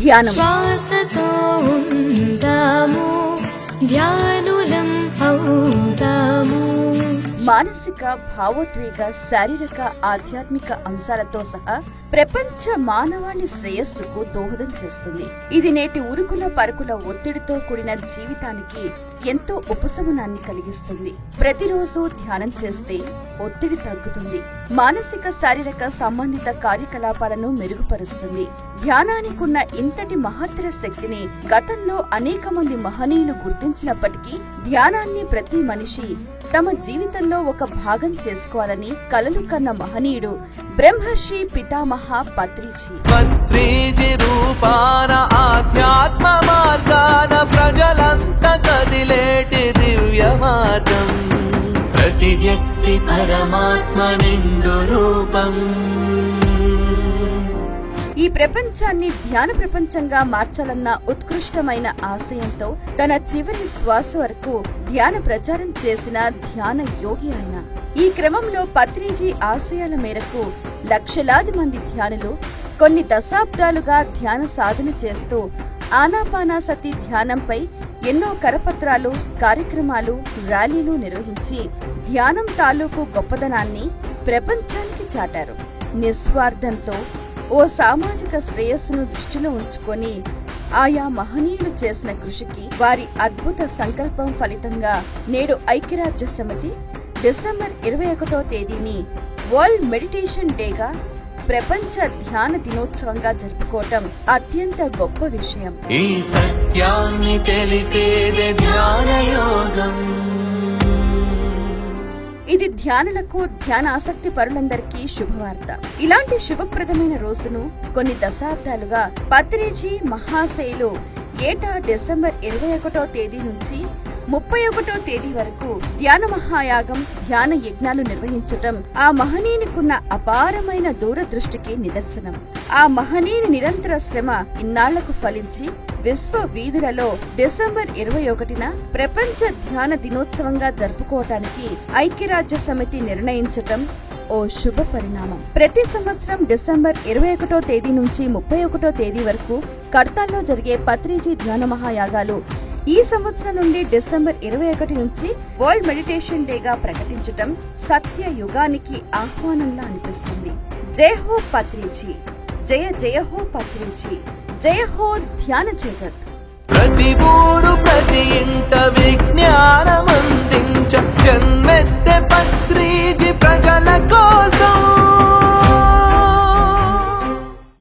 ధ్యానం. శ్వాసతో మానసిక భావోద్వేగ శారీరక ఆధ్యాత్మిక అంశాలతో సహా ప్రపంచ మానవాళి శ్రేయస్సుకు దోహదం చేస్తుంది. ఇది నేటి ఉరుకుల పరుకుల ఒత్తిడితో కూడిన జీవితానికి ఎంతో ఉపశమనాన్ని కలిగిస్తుంది. ప్రతిరోజు ధ్యానం చేస్తే ఒత్తిడి తగ్గుతుంది. మానసిక శారీరక సంబంధిత కార్యకలాపాలను మెరుగుపరుస్తుంది. ధ్యానానికున్న ఇంతటి మహత్తర శక్తిని గతంలో అనేక మంది మహనీయులు గుర్తించినప్పటికీ ధ్యానాన్ని ప్రతి మనిషి తమ జీవితంలో ఒక భాగం చేసుకోవాలని కలలు కన్న మహనీయుడు బ్రహ్మశ్రీ పితామహ పత్రిజీ. పత్రిజి రూపాన ఆధ్యాత్మ మార్గాన ప్రజలంత కదిలేటి దివ్య మార్గం. ప్రతి వ్యక్తి పరమాత్మ నిండు రూపం. ఈ ప్రపంచాన్ని ధ్యాన ప్రపంచంగా మార్చాలన్న ఉత్కృష్టమైన ఆశయంతో తన చివరి శ్వాస వరకు ధ్యాన ప్రచారం చేసిన ధ్యాన యోగి ఆయన. ఈ క్రమంలో పత్రిజీ ఆశయాల మేరకు లక్షలాది మంది ధ్యానులు కొన్ని దశాబ్దాలుగా ధ్యాన సాధన చేస్తూ ఆనాపానాసతి ధ్యానంపై ఎన్నో కరపత్రాలు కార్యక్రమాలు ర్యాలీలు నిర్వహించి ధ్యానం తాలూకు గొప్పదనాన్ని ప్రపంచానికి చాటారు. నిస్వార్థంతో ఓ సామాజిక శ్రేయస్సును దృష్టిలో ఉంచుకొని ఆయా మహనీయులు చేసిన కృషికి వారి అద్భుత సంకల్పం ఫలితంగా నేడు ఐక్యరాజ్య సమితి డిసెంబర్ ఇరవై ఒకటో తేదీని వరల్డ్ మెడిటేషన్ డేగా ప్రపంచ ధ్యాన దినోత్సవంగా జరుపుకోవటం అత్యంత గొప్ప విషయం. ఈ సత్యాన్ని తెలిపేదే ధ్యాన యోగం ఇది ధ్యానులకు ధ్యాన ఆసక్తి పరులందరికీ శుభవార్త. ఇలాంటి శుభప్రదమైన రోజును కొన్ని దశాబ్దాలుగా పత్రిజీ మహాశైలు ఏటా డిసెంబర్ ఇరవై ఒకటో తేదీ నుంచి ముప్పై ఒకటో తేదీ వరకు ధ్యాన మహాయాగం ధ్యాన యజ్ఞాలు నిర్వహించటం ఆ మహనీయునికున్న అపారమైన దూరదృష్టికి నిదర్శనం. ఆ మహనీయుని నిరంతర శ్రమ ఇన్నాళ్ళకు ఫలించి విశ్వ వీధులలో డిసెంబర్ ఇరవై ఒకటిన ప్రపంచ ధ్యాన దినోత్సవంగా జరుపుకోవటానికి ఐక్యరాజ్య సమితి నిర్ణయించటం ఓ శుభ పరిణామం. ప్రతి సంవత్సరం డిసెంబర్ ఇరవై ఒకటో తేదీ నుంచి ముప్పై ఒకటో తేదీ వరకు కడతాల్లో జరిగే పత్రిజీ ధ్యాన మహాయాగాలు ఈ సంవత్సరం నుండి డిసెంబర్ ఇరవై ఒకటి నుంచి వరల్డ్ మెడిటేషన్ డేగా ప్రకటించటం సత్య యుగానికి ఆహ్వానంలా అనిపిస్తుంది. జై హో పత్రిజీ. జయ జయ హో పత్రిజీ. జయ హో ధ్యాన జగత్. ప్రతి ఊరు ప్రతి ఇంట